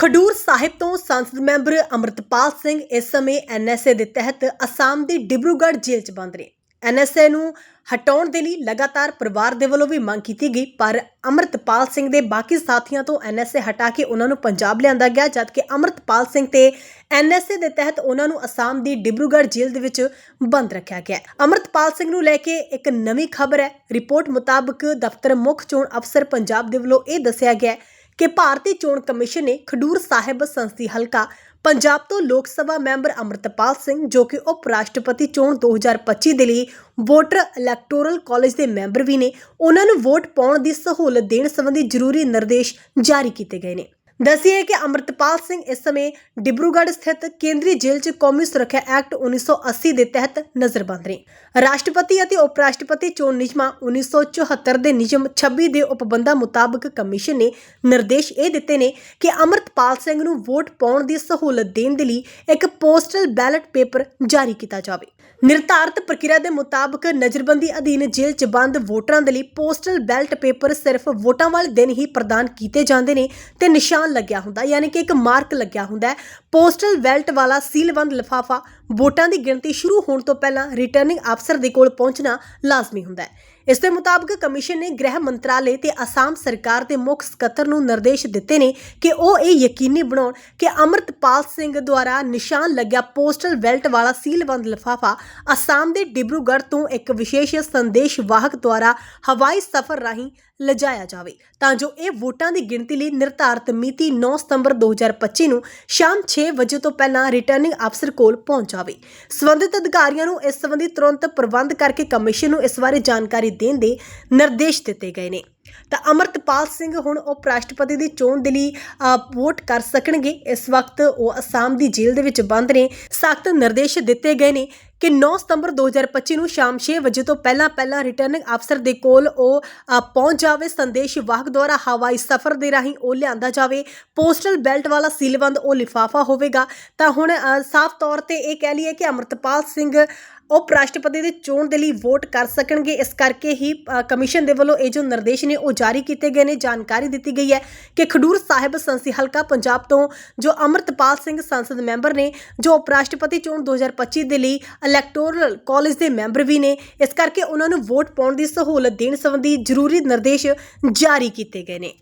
ਖਡੂਰ ਸਾਹਿਬ ਤੋਂ ਸੰਸਦ ਮੈਂਬਰ ਅਮਰਤਪਾਲ ਸਿੰਘ ਇਸ ਸਮੇਂ ਐਨਐਸਏ ਦੇ ਤਹਿਤ ਅਸਾਮ ਦੀ ਡਿਬਰੂਗੜ੍ਹ ਜੇਲ੍ਹ 'ਚ ਬੰਦ ਨੇ। ਐਨਐਸਏ ਨੂੰ ਹਟਾਉਣ ਦੇ ਲਈ ਲਗਾਤਾਰ ਪਰਿਵਾਰ ਦੇ ਵੱਲੋਂ ਵੀ ਮੰਗ ਕੀਤੀ ਗਈ, ਪਰ ਅਮਰਤਪਾਲ ਸਿੰਘ ਦੇ ਬਾਕੀ ਸਾਥੀਆਂ ਤੋਂ ਐਨਐਸਏ ਹਟਾ ਕੇ ਉਹਨਾਂ ਨੂੰ ਪੰਜਾਬ ਲਿਆਂਦਾ ਗਿਆ, ਜਦਕਿ ਅਮਰਤਪਾਲ ਸਿੰਘ ਤੇ ਐਨਐਸਏ ਦੇ ਤਹਿਤ ਉਹਨਾਂ ਨੂੰ ਅਸਾਮ ਦੀ ਡਿਬਰੂਗੜ੍ਹ ਜੇਲ੍ਹ ਦੇ ਵਿੱਚ ਬੰਦ ਰੱਖਿਆ ਗਿਆ। ਹੈ ਅਮਰਤਪਾਲ ਸਿੰਘ ਨੂੰ ਲੈ ਕੇ ਇੱਕ ਨਵੀਂ ਖਬਰ ਹੈ। ਰਿਪੋਰਟ ਮੁਤਾਬਕ ਦਫ਼ਤਰ ਮੁੱਖ ਚੋਣ ਅਫਸਰ ਪੰਜਾਬ ਦੇ ਵੱਲੋਂ ਇਹ ਦੱਸਿਆ ਗਿਆ ਹੈ ਕਿ ਭਾਰਤੀ ਚੋਣ ਕਮਿਸ਼ਨ ਨੇ ਖਡੂਰ ਸਾਹਿਬ ਸੰਸਦੀ ਹਲਕਾ ਪੰਜਾਬ ਤੋਂ ਲੋਕ ਸਭਾ ਮੈਂਬਰ ਅਮਰਤਪਾਲ ਸਿੰਘ ਜੋ ਕਿ ਉਪ ਰਾਸ਼ਟਰਪਤੀ ਚੋਣ 2025 ਦੇ ਲਈ ਵੋਟਰ ਇਲੈਕਟੋਰਲ ਕਾਲਜ ਦੇ ਮੈਂਬਰ ਵੀ ਨੇ, ਉਹਨਾਂ ਨੂੰ ਵੋਟ ਪਾਉਣ ਦੀ ਸਹੂਲਤ ਦੇਣ ਸੰਬੰਧੀ ਜ਼ਰੂਰੀ ਨਿਰਦੇਸ਼ ਜਾਰੀ ਕੀਤੇ ਗਏ ਨੇ। ਦੱਸਿਏ ਕਿ ਅਮਰਤਪਾਲ ਸਿੰਘ ਇਸ ਸਮੇਂ ਡਿਬਰੂਗੜ੍ਹ ਸਥਿਤ ਕੇਂਦਰੀ ਜੇਲ੍ਹ 'ਚ ਕੌਮੀ ਸੁਰੱਖਿਆ ਐਕਟ 1980 ਦੇ ਤਹਿਤ ਨਜ਼ਰਬੰਦ ਨੇ। ਰਾਸ਼ਟਰਪਤੀ ਅਤੇ ਉਪ ਰਾਸ਼ਟਰਪਤੀ ਚੋਣ ਨਿਯਮਾਂ 1974 ਦੇ ਨਿਯਮ 26 ਦੇ ਉਪਬੰਧਾਂ ਮੁਤਾਬਕ ਕਮਿਸ਼ਨ ਨੇ ਨਿਰਦੇਸ਼ ਇਹ ਦਿੱਤੇ ਨੇ ਕਿ ਅਮਰਤਪਾਲ ਸਿੰਘ ਨੂੰ ਵੋਟ ਪਾਉਣ ਦੀ ਸਹੂਲਤ ਦੇਣ ਦੇ ਲਈ ਇੱਕ ਪੋਸਟਲ ਬੈਲਟ ਪੇਪਰ ਜਾਰੀ ਕੀਤਾ ਜਾਵੇ। ਨਿਰਧਾਰਤ ਪ੍ਰਕਿਰਿਆ ਦੇ ਮੁਤਾਬਕ ਨਜ਼ਰਬੰਦੀ ਅਧੀਨ ਜੇਲ੍ਹ 'ਚ ਬੰਦ ਵੋਟਰਾਂ ਦੇ ਲਈ ਪੋਸਟਲ ਬੈਲਟ ਪੇਪਰ ਸਿਰਫ ਵੋਟਾਂ ਵਾਲੇ ਦਿਨ ਹੀ ਪ੍ਰਦਾਨ ਕੀਤੇ ਜਾਂਦੇ ਨੇ ਤੇ ਨਿਸ਼ਾਨ ਲੱਗਿਆ ਹੁੰਦਾ ਯਾਨੀ ਕਿ ਇੱਕ ਮਾਰਕ ਲੱਗਿਆ ਹੁੰਦਾ ਹੈ। ਪੋਸਟਲ ਬੈਲਟ ਵਾਲਾ ਸੀਲਬੰਦ ਲਿਫਾਫਾ ਵੋਟਾਂ ਦੀ ਗਿਣਤੀ ਸ਼ੁਰੂ ਹੋਣ ਤੋਂ ਪਹਿਲਾਂ ਰਿਟਰਨਿੰਗ ਅਫਸਰ ਦੇ ਕੋਲ ਪਹੁੰਚਣਾ ਲਾਜ਼ਮੀ ਹੁੰਦਾ ਹੈ। ਇਸ ਦੇ ਮੁਤਾਬਕ ਕਮਿਸ਼ਨ ਨੇ ਗ੍ਰਹਿ ਮੰਤਰਾਲੇ ਤੇ ਅਸਾਮ ਸਰਕਾਰ ਦੇ ਮੁੱਖ ਸਕੱਤਰ ਨੂੰ ਨਿਰਦੇਸ਼ ਦਿੱਤੇ ਨੇ ਕਿ ਉਹ ਇਹ ਯਕੀਨੀ ਬਣਾਉਣ ਕਿ ਅਮਰਤਪਾਲ ਸਿੰਘ ਦੁਆਰਾ ਨਿਸ਼ਾਨ ਲੱਗਿਆ ਪੋਸਟਲ ਬੈਲਟ ਵਾਲਾ ਸੀਲਬੰਦ ਲਿਫਾਫਾ ਅਸਾਮ ਦੇ ਡਿਬਰੂਗੜ੍ਹ ਤੋਂ ਇੱਕ ਵਿਸ਼ੇਸ਼ ਸੰਦੇਸ਼ ਵਾਹਕ ਦੁਆਰਾ ਹਵਾਈ ਸਫ਼ਰ ਰਾਹੀਂ ਲਿਜਾਇਆ ਜਾਵੇ। ਤਾਂ ਜੋ ਇਹ ਵੋਟਾਂ ਦੀ ਗਿਣਤੀ ਲਈ ਨਿਰਧਾਰਤ ਮਿਤੀ 9 ਸਤੰਬਰ 2025 ਨੂੰ ਸ਼ਾਮ 6 ਵਜੇ ਤੋਂ ਪਹਿਲਾਂ ਰਿਟਰਨਿੰਗ ਅਫਸਰ ਕੋਲ ਪਹੁੰਚ ਜਾਵੇ। ਸੰਬੰਧਿਤ ਅਧਿਕਾਰੀਆਂ ਨੂੰ ਇਸ ਸੰਬੰਧੀ ਤੁਰੰਤ ਪ੍ਰਬੰਧ ਕਰਕੇ ਕਮਿਸ਼ਨ ਨੂੰ ਇਸ ਬਾਰੇ ਜਾਣਕਾਰੀ ਦੇਣ ਦੇ ਨਿਰਦੇਸ਼ ਦਿੱਤੇ ਗਏ ਨੇ। ਤਾਂ ਅਮਰਤਪਾਲ ਸਿੰਘ ਹੁਣ ਉਪ ਰਾਸ਼ਟਰਪਤੀ ਦੀ ਚੋਣ ਦੇ ਲਈ ਵੋਟ ਕਰ ਸਕਣਗੇ। ਇਸ ਵਕਤ ਉਹ ਅਸਾਮ ਦੀ ਜੇਲ੍ਹ ਦੇ ਵਿੱਚ ਬੰਦ ਨੇ। ਸਖਤ ਨਿਰਦੇਸ਼ ਦਿੱਤੇ ਗਏ ਨੇ ਕਿ 9 ਸਤੰਬਰ 2025 ਨੂੰ ਸ਼ਾਮ 6 ਵਜੇ ਤੋਂ ਪਹਿਲਾਂ ਪਹਿਲਾਂ ਰਿਟਰਨਿੰਗ ਅਫਸਰ ਦੇ ਕੋਲ ਉਹ ਪਹੁੰਚ ਜਾਵੇ। ਸੰਦੇਸ਼ ਵਾਹਕ ਦੁਆਰਾ ਹਵਾਈ ਸਫ਼ਰ ਦੇ ਰਾਹੀਂ ਉਹ ਲਿਆਂਦਾ ਜਾਵੇ। ਪੋਸਟਲ ਬੈਲਟ ਵਾਲਾ ਸੀਲਬੰਦ ਉਹ ਲਿਫਾਫਾ ਹੋਵੇਗਾ। ਤਾਂ ਹੁਣ ਸਾਫ਼ ਤੌਰ ਤੇ ਇਹ ਕਹਿ ਲਈਏ ਕਿ ਅਮਰਤਪਾਲ ਸਿੰਘ ਉਪ ਰਾਸ਼ਟਰਪਤੀ ਦੀ ਚੋਣ ਦੇ ਲਈ ਵੋਟ ਕਰ ਸਕਣਗੇ। ਇਸ ਕਰਕੇ ਹੀ ਕਮਿਸ਼ਨ ਦੇ ਵੱਲੋਂ ਇਹ ਜੋ ਨਿਰਦੇਸ਼ ਨੇ, ਉਹ ਜਾਰੀ ਕੀਤੇ ਗਏ ਨੇ। ਜਾਣਕਾਰੀ ਦਿੱਤੀ ਗਈ ਹੈ ਕਿ ਖਡੂਰ ਸਾਹਿਬ ਸੰਸਦੀ ਹਲਕਾ ਪੰਜਾਬ ਤੋਂ ਜੋ ਅਮਰਤਪਾਲ ਸਿੰਘ ਸੰਸਦ ਮੈਂਬਰ ਨੇ, ਜੋ ਉਪ ਰਾਸ਼ਟਰਪਤੀ ਚੋਣ 2025 ਦੇ ਲਈ ਇਲੈਕਟੋਰਲ ਕਾਲਜ ਦੇ ਮੈਂਬਰ ਵੀ ਨੇ, ਇਸ ਕਰਕੇ ਉਹਨਾਂ ਨੂੰ ਵੋਟ ਪਾਉਣ ਦੀ ਸਹੂਲਤ ਦੇਣ ਸੰਬੰਧੀ ਜ਼ਰੂਰੀ ਨਿਰਦੇਸ਼ ਜਾਰੀ ਕੀਤੇ ਗਏ ਨੇ।